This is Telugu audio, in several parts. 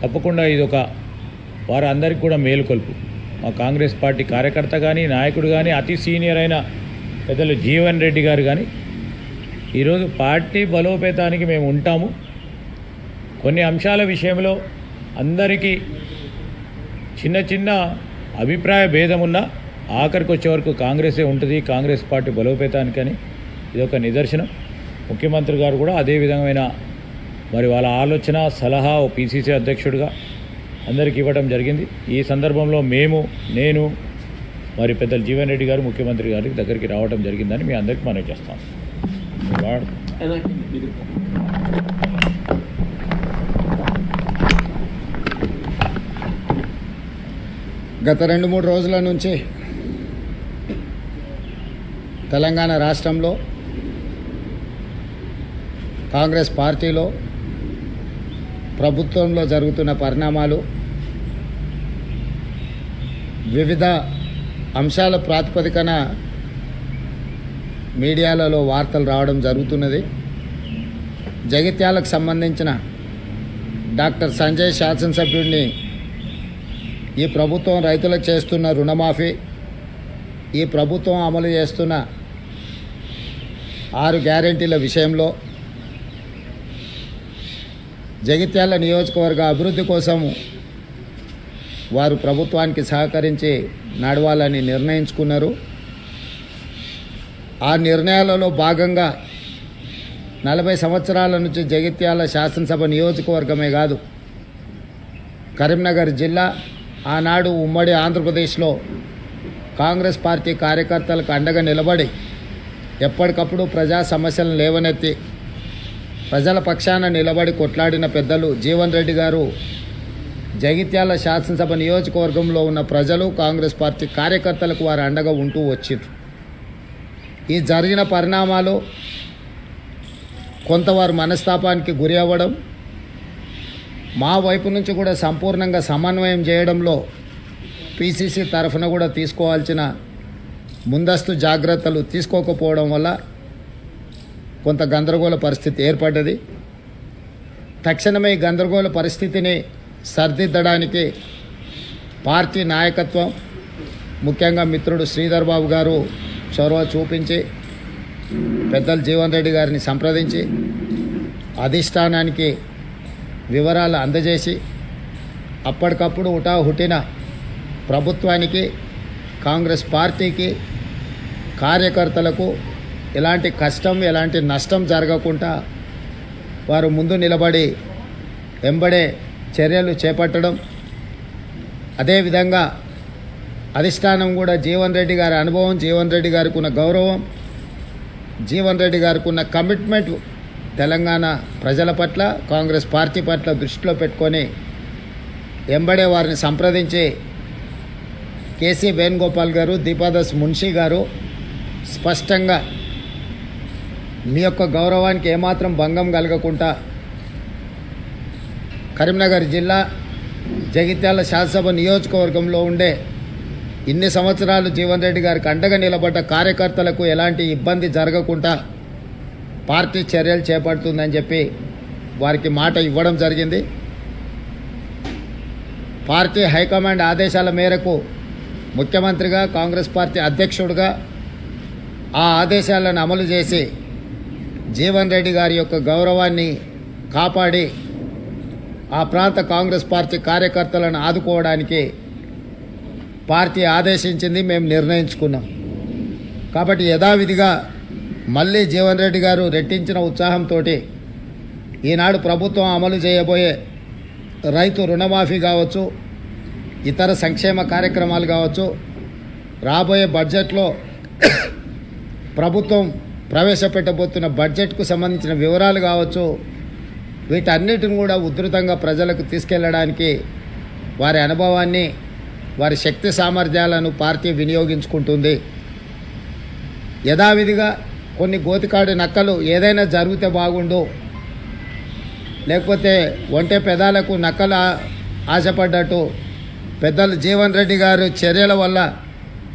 తప్పకుండా ఇది ఒక వారందరికీ కూడా మేలుకొల్పు మా కాంగ్రెస్ పార్టీ కార్యకర్త కానీ నాయకుడు కానీ అతి సీనియర్ అయిన పెద్దలు జీవన్ రెడ్డి గారు కానీ ఈరోజు పార్టీ బలోపేతానికి మేము ఉంటాము. కొన్ని అంశాల విషయంలో అందరికీ చిన్న చిన్న అభిప్రాయ భేదం ఉన్నా ఆఖరికి వచ్చే వరకు కాంగ్రెసే ఉంటుంది కాంగ్రెస్ పార్టీ బలోపేతానికని ఇది ఒక నిదర్శనం. ముఖ్యమంత్రి గారు కూడా అదే విధమైన మరి వాళ్ళ ఆలోచన సలహా ఓ పీసీసీ అధ్యక్షుడిగా అందరికీ ఇవ్వడం జరిగింది. ఈ సందర్భంలో మేము నేను మరి పెద్దలు జీవన్ రెడ్డి గారు ముఖ్యమంత్రి గారికి దగ్గరికి రావడం జరిగిందని మీ అందరికీ మనవి చేస్తాం. గత రెండు మూడు రోజుల నుంచి తెలంగాణ రాష్ట్రంలో కాంగ్రెస్ పార్టీలో ప్రభుత్వంలో జరుగుతున్న పరిణామాలు వివిధ అంశాల ప్రాతిపదికన మీడియాలలో వార్తలు రావడం జరుగుతున్నది. జగిత్యాలకు సంబంధించిన డాక్టర్ సంజయ్ శాసనసభ్యుడిని ఈ ప్రభుత్వం రైతులకు చేస్తున్న రుణమాఫీ ఈ ప్రభుత్వం అమలు చేస్తున్న ఆరు గ్యారంటీల విషయంలో జగిత్యాల నియోజకవర్గ అభివృద్ధి కోసం వారు ప్రభుత్వానికి సహకరించి నడవాలని నిర్ణయించుకున్నారు. ఆ నిర్ణయాలలో భాగంగా నలభై సంవత్సరాల నుంచి జగిత్యాల శాసనసభ నియోజకవర్గమే కాదు కరీంనగర్ జిల్లా ఆనాడు ఉమ్మడి ఆంధ్రప్రదేశ్లో కాంగ్రెస్ పార్టీ కార్యకర్తలకు అండగా నిలబడి ఎప్పటికప్పుడు ప్రజా సమస్యలను లేవనెత్తి ప్రజల పక్షాన నిలబడి కొట్లాడిన పెద్దలు జీవన్ రెడ్డి గారు జగిత్యాల శాసనసభ నియోజకవర్గంలో ఉన్న ప్రజలు కాంగ్రెస్ పార్టీ కార్యకర్తలకు వారు అండగా ఉంటూ వచ్చిండ్రు ఈ జరిగిన పరిణామాలు కొంతవారు మనస్తాపానికి గురి అవ్వడం మా వైపు నుంచి కూడా సంపూర్ణంగా సమన్వయం చేయడంలో పీసీసీ తరఫున కూడా తీసుకోవాల్సిన ముందస్తు జాగ్రత్తలు తీసుకోకపోవడం వల్ల కొంత గందరగోళ పరిస్థితి ఏర్పడ్డది. తక్షణమే ఈ గందరగోళ పరిస్థితిని సరిదిద్దడానికి పార్టీ నాయకత్వం ముఖ్యంగా మిత్రుడు శ్రీధర్ బాబు గారు చొరవ చూపించి పెద్దలు జీవన్ రెడ్డి గారిని సంప్రదించి అధిష్టానానికి వివరాలు అందజేసి అప్పటికప్పుడు హుటాహుటిన ప్రభుత్వానికి కాంగ్రెస్ పార్టీకి కార్యకర్తలకు ఎలాంటి కష్టం ఎలాంటి నష్టం జరగకుండా వారు ముందు నిలబడి వెంబడే చర్యలు చేపట్టడం. అదేవిధంగా అధిష్టానం కూడా జీవన్ రెడ్డి గారి అనుభవం జీవన్ రెడ్డి గారికి ఉన్న గౌరవం జీవన్ రెడ్డి గారికి ఉన్న కమిట్మెంట్ తెలంగాణ ప్రజల పట్ల కాంగ్రెస్ పార్టీ పట్ల దృష్టిలో పెట్టుకొని ఎంబడే వారిని సంప్రదించి కేసీ వేణుగోపాల్ గారు దీపాదాస్ మున్షి గారు స్పష్టంగా మీ యొక్క గౌరవానికి ఏమాత్రం భంగం కలగకుండా కరీంనగర్ జిల్లా జగిత్యాల శాసనసభ నియోజకవర్గంలో ఉండే ఇన్ని సంవత్సరాలు జీవన్ రెడ్డి గారికి అండగా నిలబడ్డ కార్యకర్తలకు ఎలాంటి ఇబ్బంది జరగకుండా పార్టీ చర్యలు చేపడుతుందని చెప్పి వారికి మాట ఇవ్వడం జరిగింది. పార్టీ హైకమాండ్ ఆదేశాల మేరకు ముఖ్యమంత్రిగా కాంగ్రెస్ పార్టీ అధ్యక్షుడిగా ఆ ఆదేశాలను అమలు చేసి జీవన్ రెడ్డి గారి యొక్క గౌరవాన్ని కాపాడి ఆ ప్రాంత కాంగ్రెస్ పార్టీ కార్యకర్తలను ఆదుకోవడానికి పార్టీ ఆదేశించింది మేము నిర్ణయించుకున్నాం. కాబట్టి యథావిధిగా మళ్ళీ జీవన్ రెడ్డి గారు రెట్టించిన ఉత్సాహంతో ఈనాడు ప్రభుత్వం అమలు చేయబోయే రైతు రుణమాఫీ కావచ్చు ఇతర సంక్షేమ కార్యక్రమాలు కావచ్చు రాబోయే బడ్జెట్లో ప్రభుత్వం ప్రవేశపెట్టబోతున్న బడ్జెట్కు సంబంధించిన వివరాలు కావచ్చు వీటన్నిటిని కూడా ఉధృతంగా ప్రజలకు తీసుకెళ్ళడానికి వారి అనుభవాన్ని వారి శక్తి సామర్థ్యాలను పార్టీ వినియోగించుకుంటుంది. యథావిధిగా కొన్ని గోతికాడి నక్కలు ఏదైనా జరిగితే బాగుండు. లేకపోతే ఒంటే పెదాలకు నక్కలు ఆశపడ్డట్టు. పెద్దలు జీవన్ రెడ్డి గారు చర్యల వల్ల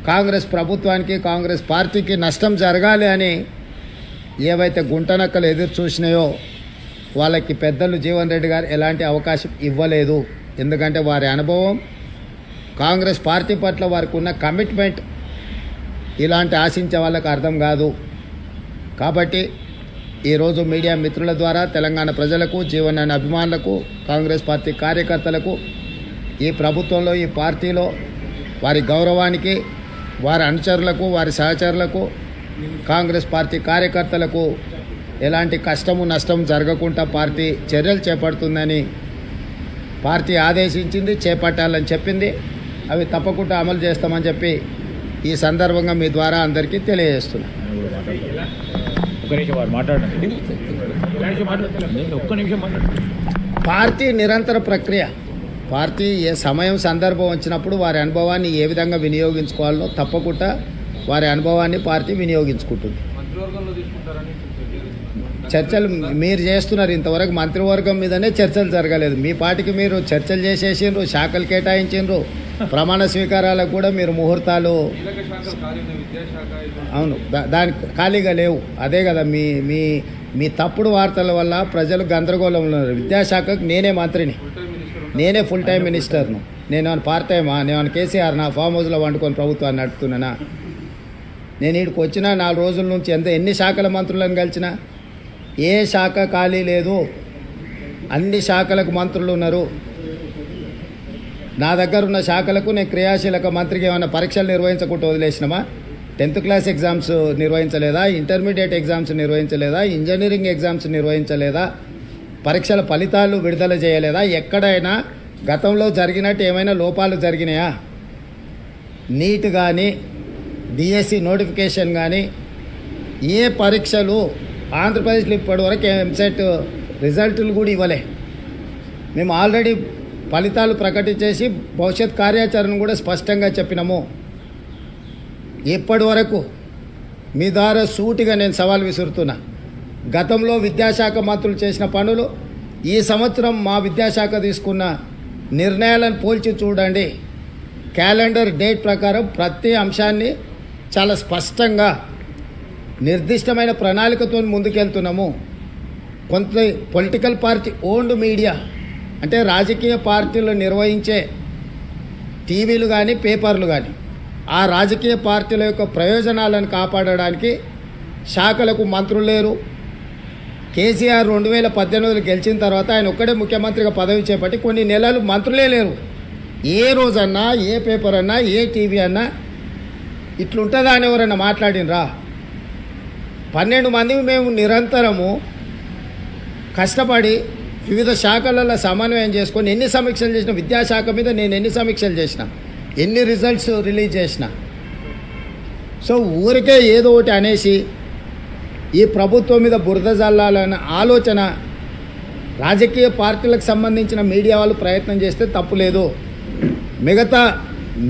కాంగ్రెస్ ప్రభుత్వానికి కాంగ్రెస్ పార్టీకి నష్టం జరగాలి అని ఏవైతే గుంటనక్కలు ఎదురు చూసినాయో వాళ్ళకి పెద్దలు జీవన్ రెడ్డి గారు ఎలాంటి అవకాశం ఇవ్వలేదు. ఎందుకంటే వారి అనుభవం కాంగ్రెస్ పార్టీ పట్ల వారికి ఉన్న కమిట్మెంట్ ఇలాంటి ఆశించే వాళ్ళకి అర్థం కాదు. కాబట్టి ఈరోజు మీడియా మిత్రుల ద్వారా తెలంగాణ ప్రజలకు జీవన అభిమానులకు కాంగ్రెస్ పార్టీ కార్యకర్తలకు ఈ ప్రభుత్వంలో ఈ పార్టీలో వారి గౌరవానికి వారి అనుచరులకు వారి సహచరులకు కాంగ్రెస్ పార్టీ కార్యకర్తలకు ఎలాంటి కష్టము నష్టం జరగకుండా పార్టీ చర్యలు చేపడుతుందని పార్టీ ఆదేశించింది చేపట్టాలని చెప్పింది. అవి తప్పకుండా అమలు చేస్తామని చెప్పి ఈ సందర్భంగా మీ ద్వారా అందరికీ తెలియజేస్తున్నాను మాట్లాడండి. పార్టీ నిరంతర ప్రక్రియ. పార్టీ ఏ సమయం సందర్భం వచ్చినప్పుడు వారి అనుభవాన్ని ఏ విధంగా వినియోగించుకోవాలో తప్పకుండా వారి అనుభవాన్ని పార్టీ వినియోగించుకుంటుంది. చర్చలు మీరు చేస్తున్నారు. ఇంతవరకు మంత్రివర్గం మీదనే చర్చలు జరగలేదు. మీ పార్టీకి మీరు చర్చలు చేసేసిండ్రు శాఖలు కేటాయించిండ్రు. ప్రమాణ స్వీకారాలకు కూడా మీరు ముహూర్తాలు అవును. దా- దానికి ఖాళీగా లేవు. అదే కదా మీ మీ మీ తప్పుడు వార్తల వల్ల ప్రజలు గందరగోళంలో ఉన్నారు. విద్యాశాఖకు నేనే మంత్రిని. నేనే ఫుల్ టైం మినిస్టర్ను నేను పార్ట్ టైమా నేను కేసీఆర్ నా ఫామ్ హౌస్లో వండుకొని ప్రభుత్వాన్ని నడుపుతున్నానా? నేను ఇక్కడికి వచ్చిన నాలుగు రోజుల నుంచి ఎంత ఎన్ని శాఖల మంత్రులను కలిసిన ఏ శాఖ ఖాళీ లేదు. అన్ని శాఖలకు మంత్రులు ఉన్నారు. నా దగ్గర ఉన్న శాఖలకు నేను క్రియాశీలక మంత్రికి ఏమైనా పరీక్షలు నిర్వహించకుండా వదిలేసినామా? టెన్త్ క్లాస్ ఎగ్జామ్స్ నిర్వహించలేదా? ఇంటర్మీడియట్ ఎగ్జామ్స్ నిర్వహించలేదా? ఇంజనీరింగ్ ఎగ్జామ్స్ నిర్వహించలేదా? పరీక్షల ఫలితాలు విడుదల చేయలేదా? ఎక్కడైనా గతంలో జరిగినట్టు ఏమైనా లోపాలు జరిగినాయా? నీట్ కానీ డిఎస్సి నోటిఫికేషన్ కానీ ఏ పరీక్షలు ఆంధ్రప్రదేశ్లో ఇప్పటివరకు ఎంసెట్ రిజల్టులు కూడా ఇవ్వలే. మేము ఆల్రెడీ ఫలితాలు ప్రకటించేసి భవిష్యత్ కార్యాచరణ కూడా స్పష్టంగా చెప్పినాము. ఇప్పటి వరకు మీ ద్వారా సూటిగా నేను సవాల్ విసురుతున్నా. గతంలో విద్యాశాఖ మంత్రులు చేసిన పనులు ఈ సంవత్సరం మా విద్యాశాఖ తీసుకున్న నిర్ణయాలను పోల్చి చూడండి. క్యాలెండర్ డేట్ ప్రకారం ప్రతి అంశాన్ని చాలా స్పష్టంగా నిర్దిష్టమైన ప్రణాళికతో ముందుకెళ్తున్నాము. కొంత పొలిటికల్ పార్టీ ఓన్డ్ మీడియా అంటే రాజకీయ పార్టీలు నిర్వహించే టీవీలు కానీ పేపర్లు కానీ ఆ రాజకీయ పార్టీల యొక్క ప్రయోజనాలను కాపాడడానికి శాఖలకు మంత్రులు లేరు. కేసీఆర్ రెండు వేల పద్దెనిమిదిలో గెలిచిన తర్వాత ఆయన ఒక్కడే ముఖ్యమంత్రిగా పదవి చేపట్టి కొన్ని నెలలు మంత్రులే లేరు. ఏ రోజన్నా ఏ పేపర్ అన్నా ఏ టీవీ అన్నా ఇట్లుంటుందా అని ఎవరైనా మాట్లాడినరా? పన్నెండు మంది మేము నిరంతరము కష్టపడి వివిధ శాఖలలో సమన్వయం చేసుకొని ఎన్ని సమీక్షలు చేసిన విద్యాశాఖ మీద నేను ఎన్ని సమీక్షలు చేసిన ఎన్ని రిజల్ట్స్ రిలీజ్ చేసిన. సో ఊరికే ఏదో ఒకటి అనేసి ఈ ప్రభుత్వం మీద బురద జల్లాలన్న ఆలోచన రాజకీయ పార్టీలకు సంబంధించిన మీడియా వాళ్ళు ప్రయత్నం చేస్తే తప్పులేదు మిగతా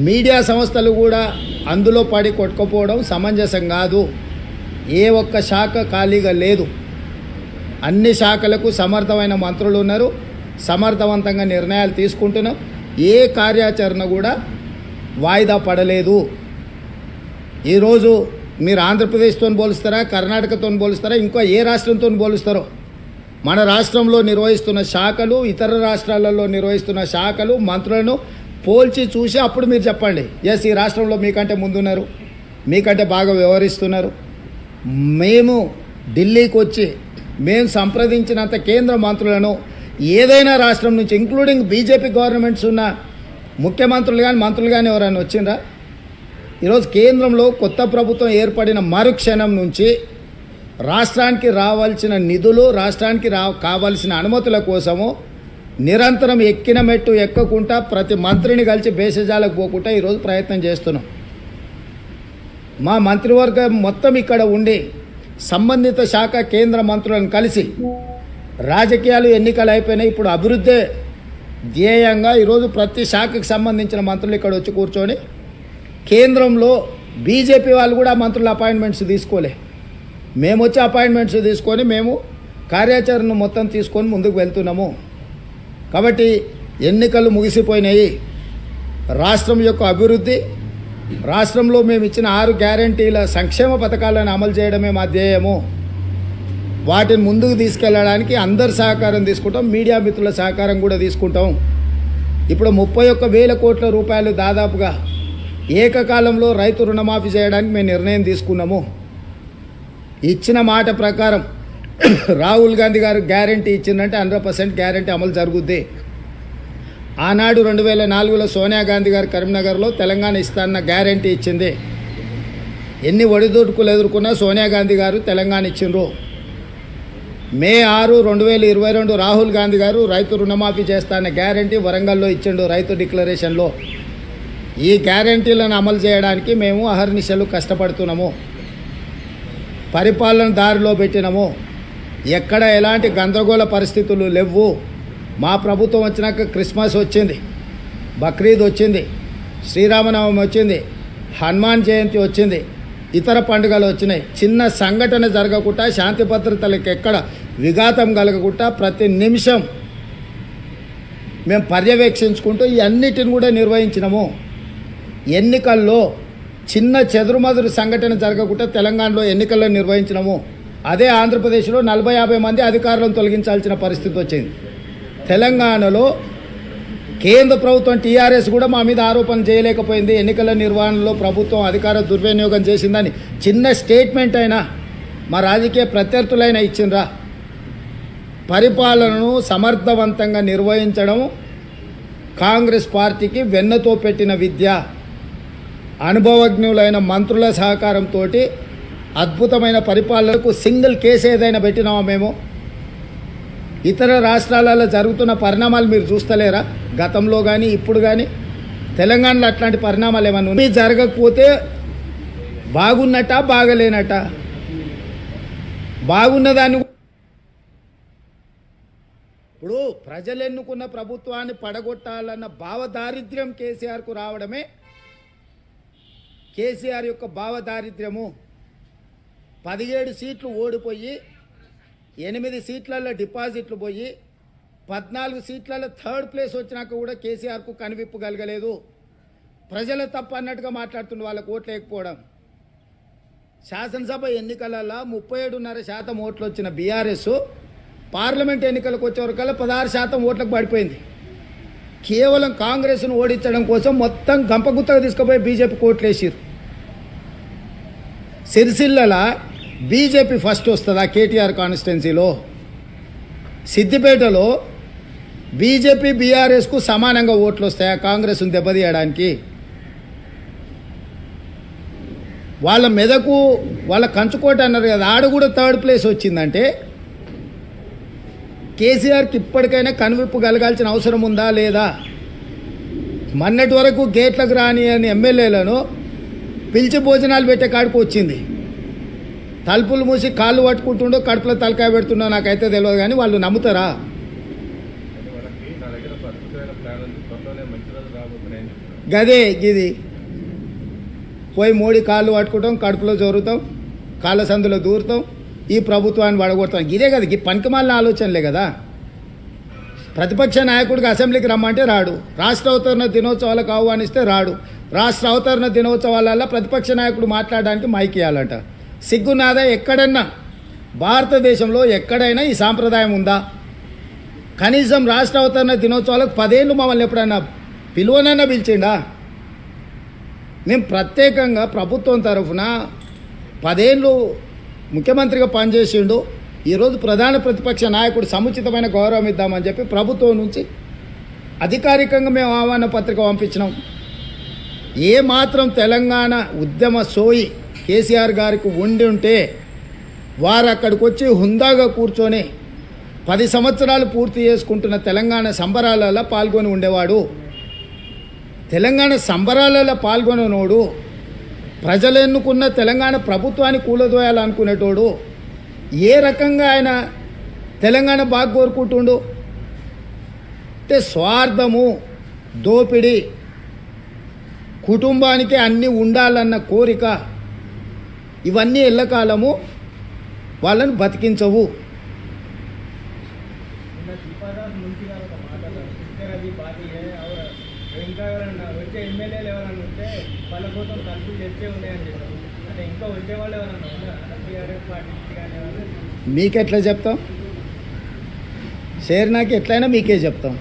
మీడియా సంస్థలు కూడా అందులో పడి కొట్టుకుపోవడం సమంజసం కాదు. ఏ ఒక్క శాఖ ఖాళీగా లేదు. అన్ని శాఖలకు సమర్థమైన మంత్రులు ఉన్నారు. సమర్థవంతంగా నిర్ణయాలు తీసుకుంటున్నాం. ఏ కార్యాచరణ కూడా వాయిదా పడలేదు. ఈరోజు మీరు ఆంధ్రప్రదేశ్తో పోలుస్తారా కర్ణాటకతో పోలుస్తారా ఇంకా ఏ రాష్ట్రంతో పోలుస్తారో? మన రాష్ట్రంలో నిర్వహిస్తున్న శాఖలు ఇతర రాష్ట్రాలలో నిర్వహిస్తున్న శాఖలు మంత్రులను పోల్చి చూసి అప్పుడు మీరు చెప్పండి. ఎస్ ఈ రాష్ట్రంలో మీకంటే ముందున్నారు. మీకంటే బాగా వ్యవహరిస్తున్నారు. మేము ఢిల్లీకి వచ్చి మేము సంప్రదించినంత కేంద్ర మంత్రులను ఏదైనా రాష్ట్రం నుంచి ఇంక్లూడింగ్ బీజేపీ గవర్నమెంట్స్ ఉన్న ముఖ్యమంత్రులు కానీ మంత్రులు కానీ ఎవరైనా వచ్చిండ్రా? ఈరోజు కేంద్రంలో కొత్త ప్రభుత్వం ఏర్పడిన మరుక్షణం నుంచి రాష్ట్రానికి రావాల్సిన నిధులు రాష్ట్రానికి రా కావాల్సిన అనుమతుల కోసము నిరంతరం ఎక్కిన మెట్టు ఎక్కకుండా ప్రతి మంత్రిని కలిసి బేసజాలకు పోకుండా ఈరోజు ప్రయత్నం చేస్తున్నాం. మా మంత్రివర్గం మొత్తం ఇక్కడ ఉండి సంబంధిత శాఖ కేంద్ర మంత్రులను కలిసి రాజకీయాలు ఎన్నికలు అయిపోయినాయి. ఇప్పుడు అభివృద్ధి ధ్యేయంగా ఈరోజు ప్రతి శాఖకు సంబంధించిన మంత్రులు ఇక్కడ వచ్చి కూర్చొని కేంద్రంలో బీజేపీ వాళ్ళు కూడా మంత్రుల అపాయింట్మెంట్స్ తీసుకోలే. మేము వచ్చి అపాయింట్మెంట్స్ తీసుకొని మేము కార్యాచరణ మొత్తం తీసుకొని ముందుకు వెళ్తున్నాము. కాబట్టి ఎన్నికలు ముగిసిపోయినాయి. రాష్ట్రం యొక్క అభివృద్ధి రాష్ట్రంలో మేము ఇచ్చిన ఆరు గ్యారంటీల సంక్షేమ పథకాలను అమలు చేయడమే మా ధ్యేయము. వాటిని ముందుకు తీసుకెళ్ళడానికి అందరి సహకారం తీసుకుంటాం మీడియా మిత్రుల సహకారం కూడా తీసుకుంటాం. ఇప్పుడు ముప్పై ఒక్క వేల కోట్ల రూపాయలు దాదాపుగా ఏకకాలంలో రైతు రుణమాఫీ చేయడానికి మేము నిర్ణయం తీసుకున్నాము. ఇచ్చిన మాట ప్రకారం రాహుల్ గాంధీ గారు గ్యారంటీ ఇచ్చిందంటే హండ్రెడ్ పర్సెంట్ గ్యారంటీ అమలు జరుగుద్ది. ఆనాడు రెండు వేల నాలుగులో సోనియా గాంధీ గారు కరీంనగర్లో తెలంగాణ ఇస్తానన్న గ్యారంటీ ఇచ్చింది. ఎన్ని ఒడిదుడుకులు ఎదుర్కొన్నా సోనియా గాంధీ గారు తెలంగాణ ఇచ్చిండ్రు. మే ఆరు రెండు వేల ఇరవై రెండు రాహుల్ గాంధీ గారు రైతు రుణమాఫీ చేస్తాన్న గ్యారంటీ వరంగల్లో ఇచ్చిండు రైతు డిక్లరేషన్లో. ఈ గ్యారంటీలను అమలు చేయడానికి మేము అహర్నిశలు కష్టపడుతున్నాము. పరిపాలన దారిలో పెట్టినము. ఎక్కడ ఎలాంటి గందరగోళ పరిస్థితులు లేవు మా ప్రభుత్వం వచ్చినాక క్రిస్మస్ వచ్చింది. బక్రీద్ వచ్చింది. శ్రీరామనవమి వచ్చింది. హనుమాన్ జయంతి వచ్చింది. ఇతర పండుగలు వచ్చినాయి. చిన్న సంఘటన జరగకుండా శాంతి భద్రతలకు ఎక్కడ విఘాతం కలగకుండా ప్రతి నిమిషం మేము పర్యవేక్షించుకుంటూ ఇవన్నిటిని అన్నిటిని కూడా నిర్వహించినాము. ఎన్నికల్లో చిన్న చెదురుమదురు సంఘటన జరగకుండా తెలంగాణలో ఎన్నికల్లో నిర్వహించినాము. అదే ఆంధ్రప్రదేశ్లో నలభై యాభై మంది అధికారులను తొలగించాల్సిన పరిస్థితి వచ్చింది. తెలంగాణలో కేంద్ర ప్రభుత్వం టీఆర్ఎస్ కూడా మా మీద ఆరోపణ చేయలేకపోయింది. ఎన్నికల నిర్వహణలో ప్రభుత్వం అధికార దుర్వినియోగం చేసిందని చిన్న స్టేట్మెంట్ అయినా మా రాజకీయ ప్రత్యర్థులైనా ఇచ్చిండ్రా. పరిపాలనను సమర్థవంతంగా నిర్వహించడం కాంగ్రెస్ పార్టీకి వెన్నతో పెట్టిన విద్య అనుభవజ్ఞులైన మంత్రుల సహకారంతో అద్భుతమైన పరిపాలనకు సింగిల్ కేసు ఏదైనా పెట్టినామా మేము? ఇతర రాష్ట్రాలలో జరుగుతున్న పరిణామాలు మీరు చూస్తలేరా? గతంలో కానీ ఇప్పుడు కానీ తెలంగాణలో అట్లాంటి పరిణామాలు ఏమైనా ఉన్నాయి? జరగకపోతే బాగున్నట బాగలేనట బాగున్నదాన్ని ఇప్పుడు ప్రజలు ఎన్నుకున్న ప్రభుత్వాన్ని పడగొట్టాలన్న భావదారిద్ర్యం కేసీఆర్కు రావడమే. కేసీఆర్ యొక్క భావదారిద్ర్యము. పదిహేడు సీట్లు ఓడిపోయి ఎనిమిది సీట్లలో డిపాజిట్లు పోయి పద్నాలుగు సీట్లలో థర్డ్ ప్లేస్ వచ్చినాక కూడా కేసీఆర్కు కనివిప్పు కలగలేదు. ప్రజలు తప్ప అన్నట్టుగా మాట్లాడుతుండే వాళ్ళకు ఓట్లు లేకపోవడం. శాసనసభ ఎన్నికలలో ముప్పై ఏడున్నర శాతం ఓట్లు వచ్చిన బీఆర్ఎస్ పార్లమెంట్ ఎన్నికలకు వచ్చేవరకల్లా పదహారు శాతం ఓట్లకు పడిపోయింది. కేవలం కాంగ్రెస్ను ఓడించడం కోసం మొత్తం గంపగుత్తగా తీసుకుపోయి బీజేపీ కోట్లు వేసారు సిరిసిల్లల బీజేపీ ఫస్ట్ వస్తుందా కేటీఆర్ కాన్స్టిట్యున్సీలో? సిద్దిపేటలో బీజేపీ బీఆర్ఎస్కు సమానంగా ఓట్లు వస్తాయా కాంగ్రెస్ను దెబ్బతీయడానికి? వాళ్ళ మెదకు వాళ్ళ కంచుకోట అన్నారు కదా ఆడ కూడా థర్డ్ ప్లేస్ వచ్చిందంటే కేసీఆర్కి ఇప్పటికైనా కనువిప్పు కలగాల్సిన అవసరం ఉందా లేదా? మొన్నటి వరకు గేట్లకు రాని అని ఎమ్మెల్యేలను పిలిచి భోజనాలు పెట్టే కాడికి వచ్చింది. తలుపులు మూసి కాళ్ళు పట్టుకుంటుండో కడుపులో తలకాయ పెడుతుండో నాకైతే తెలియదు కానీ వాళ్ళు నమ్ముతారా? గదే ఇది పోయి మోడీ కాళ్ళు పట్టుకుంటాం కడుపులో జోరుతాం కాళ్ళ సందులో దూరుతాం ఈ ప్రభుత్వాన్ని పడగొడతాం ఇదే కదా ఈ పనికిమాలిన ఆలోచనలే కదా. ప్రతిపక్ష నాయకుడికి అసెంబ్లీకి రమ్మంటే రాడు. రాష్ట్ర అవతరణ దినోత్సవాలకు ఆహ్వానిస్తే రాడు. రాష్ట్ర అవతరణ దినోత్సవాలలో ప్రతిపక్ష నాయకుడు మాట్లాడడానికి మైక్ ఇవ్వాలంట సిగ్గునాదా ఎక్కడన్నా? భారతదేశంలో ఎక్కడైనా ఈ సాంప్రదాయం ఉందా? కనీసం రాష్ట్ర అవతరణ దినోత్సవాలకు పదేళ్ళు మమ్మల్ని ఎప్పుడైనా పిలువనైనా పిలిచిండా? మేము ప్రత్యేకంగా ప్రభుత్వం తరఫున పదేళ్ళు ముఖ్యమంత్రిగా పనిచేసిండు. ఈరోజు ప్రధాన ప్రతిపక్ష నాయకుడు సముచితమైన గౌరవం ఇద్దామని చెప్పి ప్రభుత్వం నుంచి అధికారికంగా మేము ఆహ్వాన పత్రిక పంపించినాం. ఏ మాత్రం తెలంగాణ ఉద్యమ సోయి కేసీఆర్ గారికి ఉండి ఉంటే వారు అక్కడికి వచ్చి హుందాగా కూర్చొని పది సంవత్సరాలు పూర్తి చేసుకుంటున్న తెలంగాణ సంబరాలలో పాల్గొని ఉండేవాడు. తెలంగాణ సంబరాలలో పాల్గొననోడు ప్రజలు ఎన్నుకున్న తెలంగాణ ప్రభుత్వాన్ని కూలదోయాలనుకునేటోడు ఏ రకంగా ఆయన తెలంగాణ బాగా కోరుకుంటుండు? అంటే స్వార్థము దోపిడి కుటుంబానికి అన్నీ ఉండాలన్న కోరిక ఇవన్నీ ఎల్లకాలము వాళ్ళని బతికించవు. మీకెట్లా చెప్తాం? షేర్ నాకు ఎట్లయినా మీకే చెప్తాం.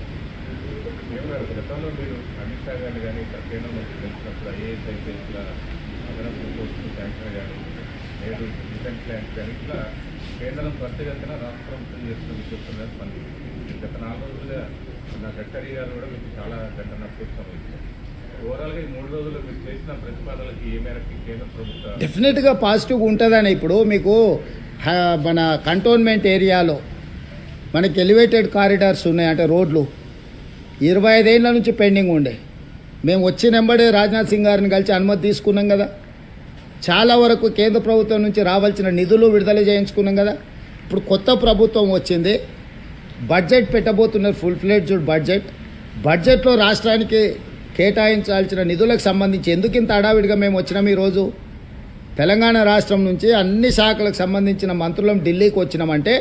అమిత్ షా గారిని కానీ ఇక్కడ కేంద్ర కలిసినప్పుడు ఐఏఎస్ ఐపీఎస్ల అదనపు పోస్టులు శాంక్షన్ కానీ నేడు డిఫెన్స్ ల్యాండ్స్ కానీ ఇట్లా కేంద్రం త్వరితగతిన రాష్ట్ర ప్రభుత్వం చేస్తుంది చెప్తున్నారు పని. గత నాలుగు రోజులుగా నా గడ్కరీ గారు కూడా మీకు చాలా గంట నష్టం సంబంధించారు ఓవరాల్గా ఈ మూడు రోజులు మీరు చేసిన ప్రతిపాదనలకి ఏ మేరకు కేంద్ర ప్రభుత్వ డెఫినెట్గా పాజిటివ్గా ఉంటుందని ఇప్పుడు మీకు మన కంటోన్మెంట్ ఏరియాలో మనకి ఎలివేటెడ్ కారిడార్స్ ఉన్నాయి. అంటే రోడ్లు. ఇరవై ఐదేళ్ళ నుంచి పెండింగ్ ఉండే. మేము వచ్చినెంబడే రాజ్నాథ్ సింగ్ గారిని కలిసి అనుమతి తీసుకున్నాం కదా. చాలా వరకు కేంద్ర ప్రభుత్వం నుంచి రావాల్సిన నిధులు విడుదల చేయించుకున్నాం కదా. ఇప్పుడు కొత్త ప్రభుత్వం వచ్చింది. బడ్జెట్ పెట్టబోతున్నారు ఫుల్ ఫ్లెడ్జ్డ్ బడ్జెట్. బడ్జెట్లో రాష్ట్రానికి కేటాయించాల్సిన నిధులకు సంబంధించి ఎందుకు ఇంత హడావిడిగా మేము వచ్చినాం ఈరోజు? తెలంగాణ రాష్ట్రం నుంచి అన్ని శాఖలకు సంబంధించిన మంత్రులం ఢిల్లీకి వచ్చినామంటే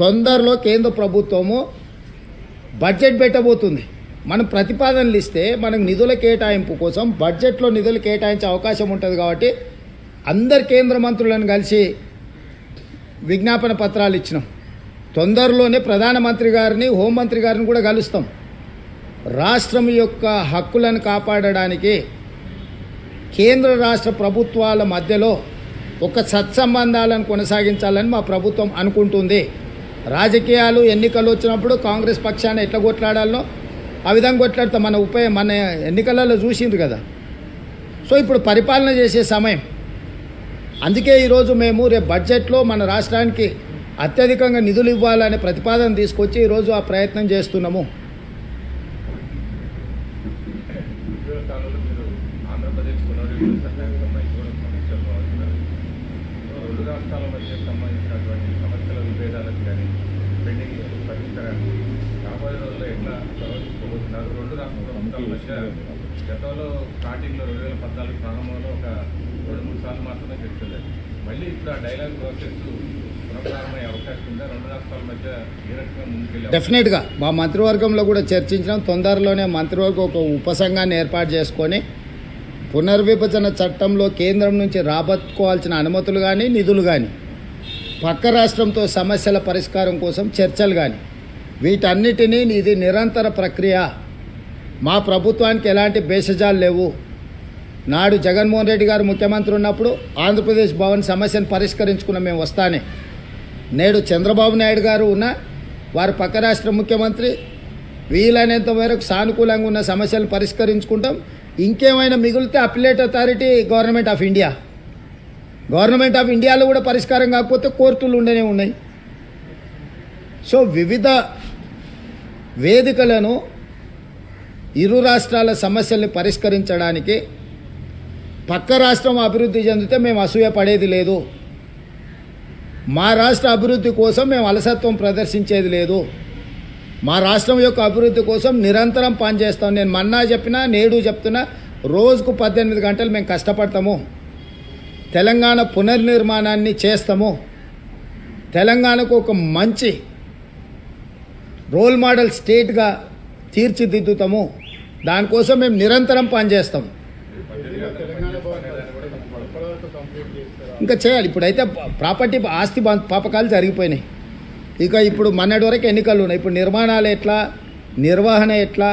తొందరలో కేంద్ర ప్రభుత్వము బడ్జెట్ పెట్టబోతుంది. మనం ప్రతిపాదనలు ఇస్తే మనకు నిధుల కేటాయింపు కోసం బడ్జెట్లో నిధులు కేటాయించే అవకాశం ఉంటుంది కాబట్టి అందరు కేంద్ర మంత్రులను కలిసి విజ్ఞాపన పత్రాలు ఇచ్చినాం. తొందరలోనే ప్రధానమంత్రి గారిని హోంమంత్రి గారిని కూడా కలుస్తాం. రాష్ట్రం యొక్క హక్కులను కాపాడడానికి కేంద్ర రాష్ట్ర ప్రభుత్వాల మధ్యలో ఒక సత్సంబంధాలను కొనసాగించాలని మా ప్రభుత్వం అనుకుంటుంది. రాజకీయాలు ఎన్నికలు వచ్చినప్పుడు కాంగ్రెస్ పక్షాన్ని ఎట్లా కొట్లాడాలనో ఆ విధంగా కొట్లాడితే మన ఉప మన ఎన్నికలలో చూసిండ్రు కదా. సో ఇప్పుడు పరిపాలన చేసే సమయం. అందుకే ఈరోజు మేము రేపు బడ్జెట్లో మన రాష్ట్రానికి అత్యధికంగా నిధులు ఇవ్వాలనే ప్రతిపాదన తీసుకొచ్చి ఈరోజు ఆ ప్రయత్నం చేస్తున్నాము ఇటీవల కాలంలో మీరు ఆంధ్రప్రదేశ్ పునర్విభజన చట్టానికి సంబంధించి కూడా సమస్యలు భావిస్తున్నారు రెండు రాష్ట్రాల మధ్య సంబంధించినటువంటి సమస్యల విభేదాలకు కానీ పెండింగ్ పరిష్కారానికి రాబోయే రోజుల్లో ఎట్లా ప్రవర్తించబోతున్నారు రెండు రాష్ట్ర ప్రభుత్వాల మధ్య గతంలో స్టార్టింగ్లో రెండు వేల పద్నాలుగు ప్రారంభంలో ఒక రెండు మూడు సార్లు మాత్రమే గెలిచలేదు మళ్ళీ ఇప్పుడు ఆ డైలాగ్ ప్రాసెస్ పునఃప్రారంభమయ్యే అవకాశం ఉందా? రెండు రాష్ట్రాల మధ్య ఏ రకంగా ముందుకెళ్ళే డెఫినెట్గా మా మంత్రివర్గంలో కూడా చర్చించడం తొందరలోనే మంత్రివర్గం ఒక ఉపసంఘాన్ని ఏర్పాటు చేసుకొని పునర్విభజన చట్టంలో కేంద్రం నుంచి రాబట్టుకోవాల్సిన అనుమతులు కానీ నిధులు కానీ పక్క రాష్ట్రంతో సమస్యల పరిష్కారం కోసం చర్చలు కానీ వీటన్నిటినీ ఇది నిరంతర ప్రక్రియ మా ప్రభుత్వానికి ఎలాంటి భేషజాలు లేవు. నాడు జగన్మోహన్ రెడ్డి గారు ముఖ్యమంత్రి ఉన్నప్పుడు ఆంధ్రప్రదేశ్ భవన్ సమస్యను పరిష్కరించుకున్న మేము వస్తానే. నేడు చంద్రబాబు నాయుడు గారు ఉన్న వారు పక్క రాష్ట్ర ముఖ్యమంత్రి వీలైనంత మేరకు సానుకూలంగా ఉన్న సమస్యలు పరిష్కరించుకుంటాం. ఇంకేమైనా మిగిలితే appellate authority government of India. Government of ఇండియాలో కూడా పరిష్కారం కాకపోతే కోర్టులు ఉండనే ఉన్నాయి. సో వివిధ వేదికలను ఇరు రాష్ట్రాల సమస్యల్ని పరిష్కరించడానికి పక్క రాష్ట్రం అభివృద్ధి చెందితే మేము అసూయ పడేది లేదు. మా రాష్ట్ర అభివృద్ధి కోసం మేము అలసత్వం ప్రదర్శించేది లేదు. మా రాష్ట్రం యొక్క అభివృద్ధి కోసం నిరంతరం పనిచేస్తాం. నేను మన్నా చెప్పినా నేడు చెప్తున్నా రోజుకు పద్దెనిమిది గంటలు మేము కష్టపడతాము. తెలంగాణ పునర్నిర్మాణాన్ని చేస్తాము. తెలంగాణకు ఒక మంచి రోల్ మోడల్ స్టేట్గా తీర్చిదిద్దుతాము. దానికోసం మేము నిరంతరం పనిచేస్తాం. ఇంకా చేయాలి. ఇప్పుడైతే ప్రాపర్టీ ఆస్తి పాపకాలు జరిగిపోయినాయి. ఇక ఇప్పుడు మొన్నటి వరకు ఎన్నికలు ఉన్నాయి. ఇప్పుడు నిర్మాణాలు ఎట్లా నిర్వహణ ఎట్లా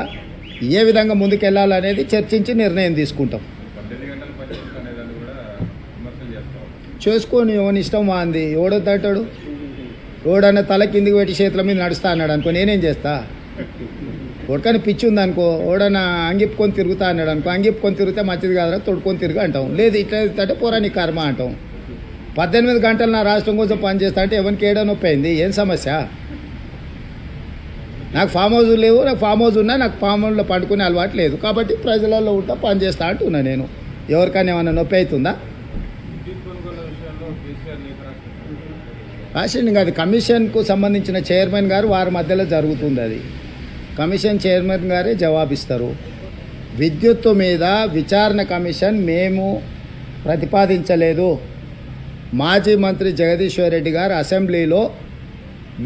ఏ విధంగా ముందుకెళ్ళాలనేది చర్చించి నిర్ణయం తీసుకుంటాం. చేసుకొని ఎవని ఇష్టం వాంది? ఎవడొద్దంటాడు ఎవడన్నా తల కిందికి పెట్టి చేతుల మీద నడుస్తా అన్నాడు అనుకో నేనేం చేస్తా? ఒడకని పిచ్చి ఉంది అనుకో ఓడన అంగిప్పుకొని తిరుగుతా అన్నాడు అనుకో అంగిప్పుకొని తిరిగితే మంచిది కాదురా తొడుకొని తిరుగు అంటాం. లేదు ఇట్లా అంటే పోరా కర్మ అంటాం. పద్దెనిమిది గంటలు నా రాష్ట్రం కోసం పనిచేస్తా అంటే ఎవరికి ఏడా నొప్పి అయింది? ఏం సమస్య? నాకు ఫామ్ హౌస్ లేవు నాకు ఫామ్ హౌస్ ఉన్నా నాకు ఫామ్ హౌజ్లో పండుకునే అలవాటు లేదు. కాబట్టి ప్రజలలో ఉంటా పనిచేస్తా అంటున్నా నేను. ఎవరికైనా ఏమైనా నొప్పి అవుతుందా? విద్యుత్ కొనుగోలు కాదు కమిషన్కు సంబంధించిన చైర్మన్ గారు వారి మధ్యలో జరుగుతుంది అది. కమిషన్ చైర్మన్ గారే జవాబిస్తారు. విద్యుత్తు మీద విచారణ కమిషన్ మేము ప్రతిపాదించలేదు. మాజీ మంత్రి జగదీశ్వర్ రెడ్డి గారు అసెంబ్లీలో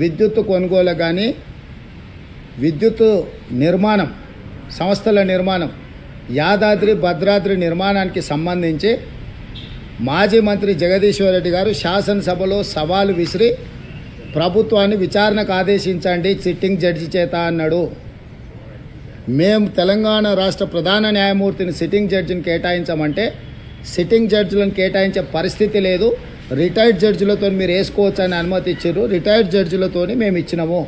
విద్యుత్తు కొనుగోలు కానీ విద్యుత్తు నిర్మాణం సంస్థల నిర్మాణం యాదాద్రి భద్రాద్రి నిర్మాణానికి సంబంధించి మాజీ మంత్రి జగదీశ్వర్ రెడ్డి గారు శాసనసభలో సవాలు విసిరి ప్రభుత్వాన్ని విచారణకు ఆదేశించండి సిట్టింగ్ జడ్జి చేత అన్నాడు. మేము తెలంగాణ రాష్ట్ర ప్రధాన న్యాయమూర్తిని సిట్టింగ్ జడ్జిని కేటాయించమంటే సిట్టింగ్ జడ్జిలను కేటాయించే పరిస్థితి లేదు. రిటైర్డ్ జడ్జిలతో మీరు వేసుకోవచ్చు అని అనుమతి ఇచ్చారు. రిటైర్డ్ జడ్జిలతో మేము ఇచ్చినాము.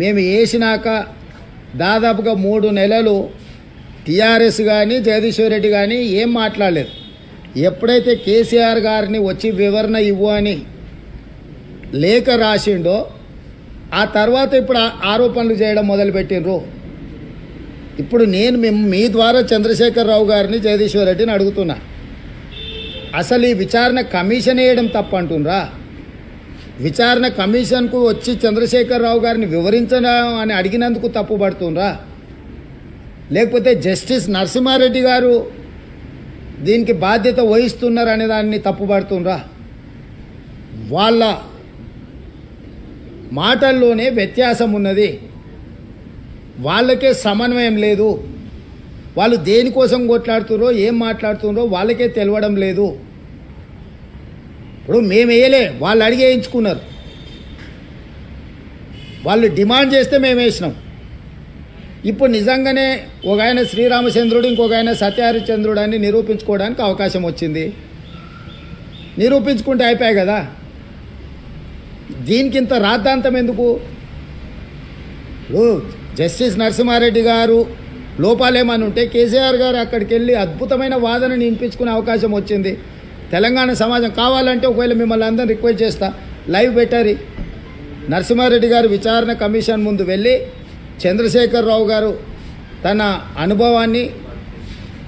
మేము వేసినాక దాదాపుగా మూడు నెలలు టీఆర్ఎస్ కానీ జగదీశ్వర్ రెడ్డి కానీ ఏం మాట్లాడలేదు. ఎప్పుడైతే కేసీఆర్ గారిని వచ్చి వివరణ ఇవ్వు అని లేఖ రాసిండో ఆ తర్వాత ఇప్పుడు ఆరోపణలు చేయడం మొదలుపెట్టిండ్రు. ఇప్పుడు నేను మేము మీ ద్వారా చంద్రశేఖరరావు గారిని జగదీశ్వర్ రెడ్డిని అడుగుతున్నా. అసలు ఈ విచారణ కమిషన్ వేయడం తప్పు అంటుండ్రా విచారణ కమిషన్కు వచ్చి చంద్రశేఖరరావు గారిని వివరించడం అని అడిగినందుకు తప్పుపడుతుండ్రా? లేకపోతే జస్టిస్ నరసింహారెడ్డి గారు దీనికి బాధ్యత వహిస్తున్నారు అనే దాన్ని తప్పుపడుతుండ్రా? వాళ్ళ మాటల్లోనే వ్యత్యాసం ఉన్నది. వాళ్ళకే సమన్వయం లేదు. వాళ్ళు దేనికోసం కొట్లాడుతున్నారో ఏం మాట్లాడుతున్నారో వాళ్ళకే తెలవడం లేదు. ఇప్పుడు మేము వేయలే వాళ్ళు అడిగేయించుకున్నారు వాళ్ళు డిమాండ్ చేస్తే మేము వేసినాం. ఇప్పుడు నిజంగానే ఒక ఆయన శ్రీరామచంద్రుడు ఇంకొక ఆయన సత్యహరిచంద్రుడు అని నిరూపించుకోవడానికి అవకాశం వచ్చింది. నిరూపించుకుంటే అయిపోయాయి కదా. దీనికి ఇంత రాద్ధాంతం ఎందుకు? జస్టిస్ నరసింహారెడ్డి గారు లోపాలేమని ఉంటే కేసీఆర్ గారు అక్కడికి వెళ్ళి అద్భుతమైన వాదనని వినిపించుకునే అవకాశం వచ్చింది. తెలంగాణ సమాజం కావాలంటే ఒకవేళ మిమ్మల్ని అందరిని రిక్వెస్ట్ చేస్తా. లైవ్ పెట్టారు. నరసింహారెడ్డి గారు విచారణ కమిషన్ ముందు వెళ్ళి చంద్రశేఖరరావు గారు తన అనుభవాన్ని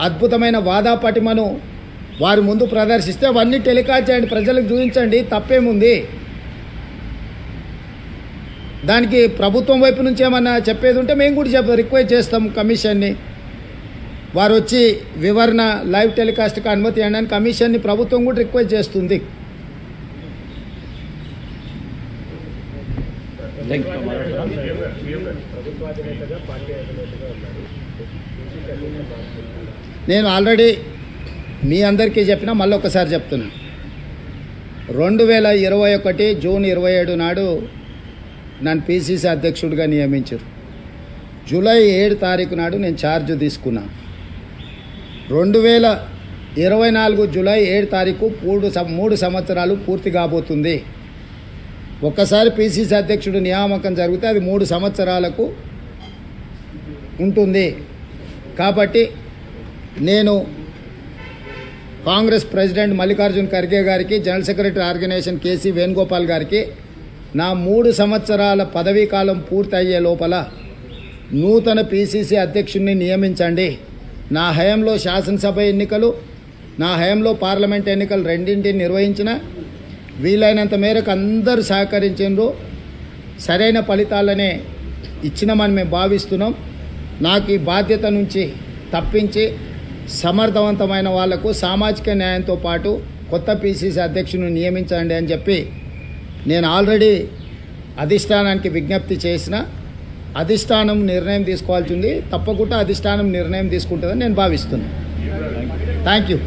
అద్భుతమైన వాదాపటిమను వారి ముందు ప్రదర్శిస్తే అవన్నీ టెలికాస్ట్ చేయండి ప్రజలకు చూపించండి తప్పేముంది? దానికి ప్రభుత్వం వైపు నుంచి ఏమన్నా చెప్పేది ఉంటే మేము కూడా చెప్ప రిక్వెస్ట్ చేస్తాం కమిషన్ని. వారు వచ్చి వివరణ లైవ్ టెలికాస్ట్కి అనుమతి ఇవ్వడానికి కమిషన్ని ప్రభుత్వం కూడా రిక్వెస్ట్ చేస్తుంది. నేను ఆల్రెడీ మీ అందరికీ చెప్పినా మళ్ళీ ఒకసారి చెప్తున్నా. రెండు వేల ఇరవై ఒకటి జూన్ ఇరవై ఏడు నాడు నన్ను పిసిసి అధ్యక్షుడిగా నియమించారు. జూలై ఏడు తారీఖు నాడు నేను ఛార్జ్ తీసుకున్నా. రెండు వేల ఇరవై నాలుగు జూలై ఏడు తారీఖు మూడు సం- మూడు సంవత్సరాలు పూర్తి కాబోతుంది. ఒక్కసారి పిసిసి అధ్యక్షుడు నియామకం జరిగితే అది మూడు సంవత్సరాలకు ఉంటుంది. కాబట్టి నేను కాంగ్రెస్ ప్రెసిడెంట్ మల్లికార్జున్ ఖర్గే గారికి general secretary organisation KC Venugopal గారికి నా మూడు సంవత్సరాల పదవీ కాలం పూర్తి అయ్యే లోపల నూతన పీసీసీ అధ్యక్షుడిని నియమించండి. నా హయంలో శాసనసభ ఎన్నికలు నా హయంలో పార్లమెంట్ ఎన్నికలు రెండింటిని నిర్వహించిన వీలైనంత మేరకు అందరూ సహకరించారు సరైన ఫలితాలనే ఇచ్చినామని మేము భావిస్తున్నాం. నాకు ఈ బాధ్యత నుంచి తప్పించి సమర్థవంతమైన వాళ్ళకు సామాజిక న్యాయంతో పాటు కొత్త పీసీసీ అధ్యక్షుని నియమించండి అని చెప్పి నేను ఆల్రెడీ అధిష్టానానికి విజ్ఞప్తి చేసిన అధిష్టానం నిర్ణయం తీసుకోవాల్సి ఉంది. తప్పకుండా అధిష్టానం నిర్ణయం తీసుకుంటుందని నేను భావిస్తున్నాను. Thank you